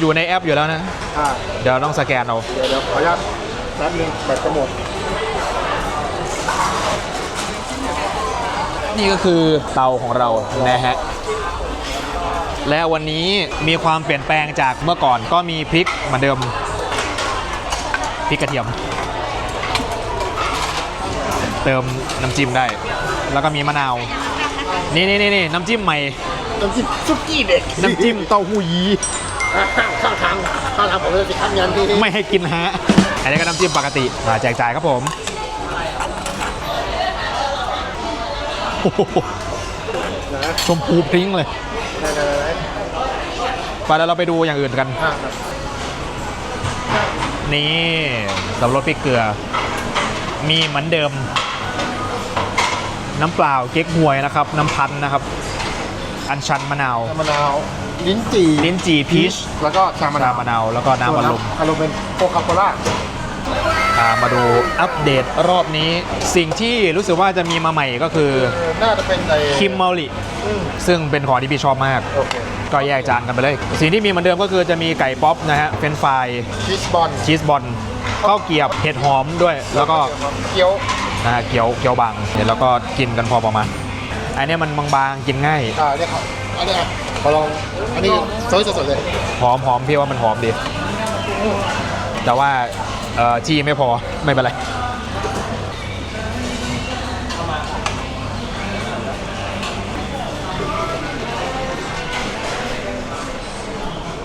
อยู่ในแอปอยู่แล้วนะ อ่าเดี๋ยวต้องสแกนเอาเดี๋ยวเดี๋ยวขออนุญาตแป๊บนึงแบตจะหมดนี่ก็คือเตาของเรานะฮะ และวันนี้มีความเปลี่ยนแปลงจากเมื่อก่อนก็มีพริกเหมือนเดิมพริกกระเทียม เติมน้ำจิ้มได้ แล้วก็มีมะนาว นี่นี่นี่นี่น้ำจิ้มใหม่ น้ำจิ้มซุกี้เด็กน้ำจิ้มเต้าหู้ยี อ่าข้างทางข้างทางผมเลยสิครับยันที่ไม่ให้กินฮะ อันนี้ก็น้ำจิ้มปกติมาแจกจ่ายครับผมโอ้โหชมพูพริ้งเลยไปแล้วเราไปดูอย่างอื่นกัน นี่สับปะรดพริกเกลือ มีเหมือนเดิม น้ำเปล่าเก๊กฮวยนะครับ น้ำพันธุ์นะครับ อัญชันมะนาว มะนาวลิ้นจี่ลิ้นจี่พีชแล้วก็ชามะาวชานมะนาวแล้วก็น้ำอัดลมอารมณ์เป็นโคคาโคล่าอ่ามาดูอัปเดตรอบนี้ สิ่งที่รู้สึกว่าจะมีมาใหม่ก็คือเออน่าจะเป็นไอ้คิมเมาลิอืมซึ่งเป็นของที่พี่ชอบมากโอเคก็แยกจานกันไปเลย สิ่งที่มีเหมือนเดิมก็คือจะมีไก่ป๊อปนะฮะเฟรนช์ฟรายชีสบอลชีสบอลข้าวเกรียบเห็ดหอมด้วย แล้วก็เกี๊ยวนะฮะเกี๊ยวเกี๊ยวบางเดี๋ยวแล้วก็กินกันพอประมาณ อันเนี้ยมันบางๆกินง่ายอ่าเนี่ยครับอันนี้อะขอลองอันนี้ซอยสดๆเลยหอมหอมพี่ว่ามันหอมดี แต่ว่าเอ่อจี้ไม่พอไม่เป็นไร